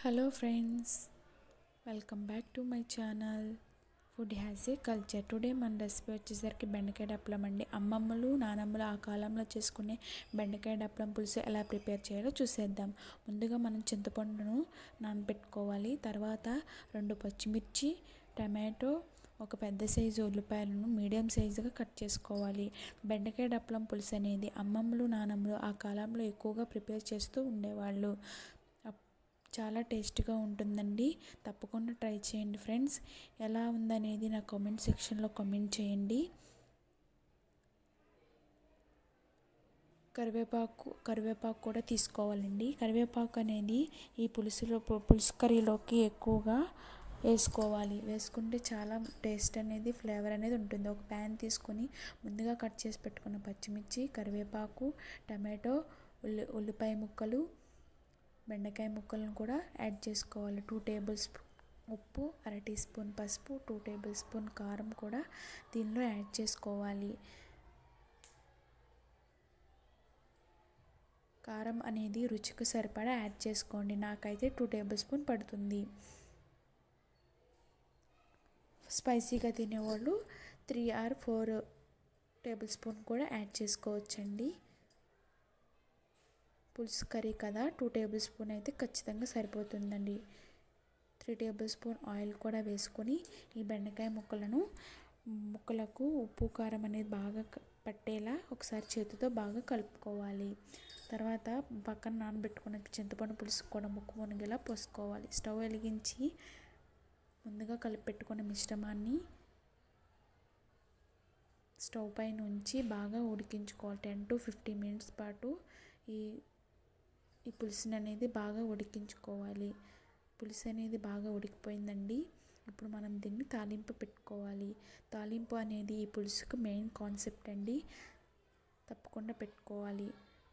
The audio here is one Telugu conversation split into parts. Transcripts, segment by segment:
Hello friends welcome back to my channel food has a culture today మన రెసిపీ వచ్చేసరికి బెండకాయ డప్పలం అండి. అమ్మమ్మలు నానమ్మలు ఆ కాలంలో చేసుకునే బెండకాయ డప్పలం పులుసు ఎలా ప్రిపేర్ చేయాలో చూసేద్దాం. ముందుగా మనం చింతపండును నానబెట్టుకోవాలి. తర్వాత రెండు పచ్చిమిర్చి టమాటో ఒక పెద్ద సైజు ఉల్లిపాయలను మీడియం సైజుగా కట్ చేసుకోవాలి. బెండకాయ డప్పలం పులుసు అనేది అమ్మమ్మలు నానమ్మలు ఆ కాలంలో ఎక్కువగా ప్రిపేర్ చేస్తూ ఉండేవాళ్ళు. చాలా టేస్ట్గా ఉంటుందండి. తప్పకుండా ట్రై చేయండి ఫ్రెండ్స్. ఎలా ఉందనేది నా కామెంట్ సెక్షన్లో కామెంట్ చేయండి. కరివేపాకు కరివేపాకు కూడా తీసుకోవాలండి. కరివేపాకు అనేది ఈ పులుసులో పులుసు కర్రీలోకి ఎక్కువగా వేసుకోవాలి. వేసుకుంటే చాలా టేస్ట్ అనేది ఫ్లేవర్ అనేది ఉంటుంది. ఒక ప్యాన్ తీసుకొని ముందుగా కట్ చేసి పెట్టుకున్న పచ్చిమిర్చి కరివేపాకు టమాటో ఉల్లి ఉల్లిపాయ ముక్కలు బెండకాయ ముక్కలను కూడా యాడ్ చేసుకోవాలి. టూ టేబుల్ స్పూన్ ఉప్పు అర టీ స్పూన్ పసుపు టూ టేబుల్ స్పూన్ కారం కూడా దీనిలో యాడ్ చేసుకోవాలి. కారం అనేది రుచికి సరిపడా యాడ్ చేసుకోండి. నాకైతే టూ టేబుల్ స్పూన్ పడుతుంది. స్పైసీగా తినేవాళ్ళు three or four tablespoon కూడా యాడ్ చేసుకోవచ్చండి. పులుసు కర్రీ కదా టూ టేబుల్ స్పూన్ అయితే ఖచ్చితంగా సరిపోతుందండి. త్రీ టేబుల్ స్పూన్ ఆయిల్ కూడా వేసుకొని ఈ బెండకాయ ముక్కలను ముక్కలకు ఉప్పు కారం అనేది బాగా పట్టేలా ఒకసారి చేతితో బాగా కలుపుకోవాలి. తర్వాత పక్కన నానబెట్టుకున్న చింతపండు పులుసు కూడా ముక్కు మునిగేలా పోసుకోవాలి. స్టవ్ వెలిగించి ముందుగా కలిపి పెట్టుకున్న మిశ్రమాన్ని స్టవ్ పైన ఉంచి బాగా ఉడికించుకోవాలి. టెన్ టు ఫిఫ్టీన్ మినిట్స్ పాటు ఈ ఈ పులుసుని అనేది బాగా ఉడికించుకోవాలి. పులుసు అనేది బాగా ఉడికిపోయిందండి. ఇప్పుడు మనం దీన్ని తాలింపు పెట్టుకోవాలి. తాలింపు అనేది ఈ పులుసుకు మెయిన్ కాన్సెప్ట్ అండి. తప్పకుండా పెట్టుకోవాలి.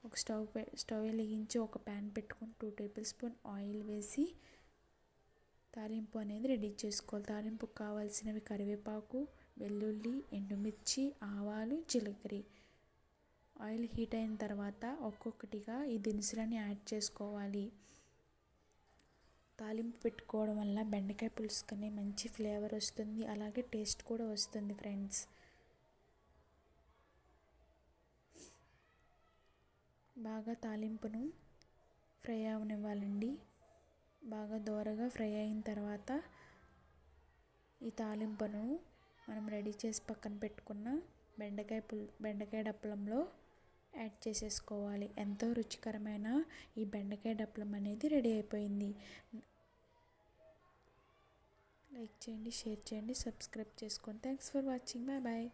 ఒక స్టవ్ స్టవ్ వెలిగించి ఒక ప్యాన్ పెట్టుకొని టూ టేబుల్ స్పూన్ ఆయిల్ వేసి తాలింపు అనేది రెడీ చేసుకోవాలి. తాలింపుకు కావాల్సినవి కరివేపాకు వెల్లుల్లి ఎండుమిర్చి ఆవాలు జీలకర్ర. ఆయిల్ హీట్ అయిన తర్వాత ఒక్కొక్కటిగా ఈ దినుసులని యాడ్ చేసుకోవాలి. తాలింపు పెట్టుకోవడం వల్ల బెండకాయ పులుసుకనే మంచి ఫ్లేవర్ వస్తుంది. అలాగే టేస్ట్ కూడా వస్తుంది ఫ్రెండ్స్. బాగా తాలింపును ఫ్రై అవనివ్వాలండి. బాగా దోరగా ఫ్రై అయిన తర్వాత ఈ తాలింపును మనం రెడీ చేసి పక్కన పెట్టుకున్న బెండకాయ పుల్ బెండకాయ డప్పలంలో యాడ్ చేసేసుకోవాలి. ఎంతో రుచికరమైన ఈ బెండకాయ డప్పలం అనేది రెడీ అయిపోయింది. లైక్ చేయండి షేర్ చేయండి సబ్స్క్రైబ్ చేసుకోండి thanks for watching. Bye bye.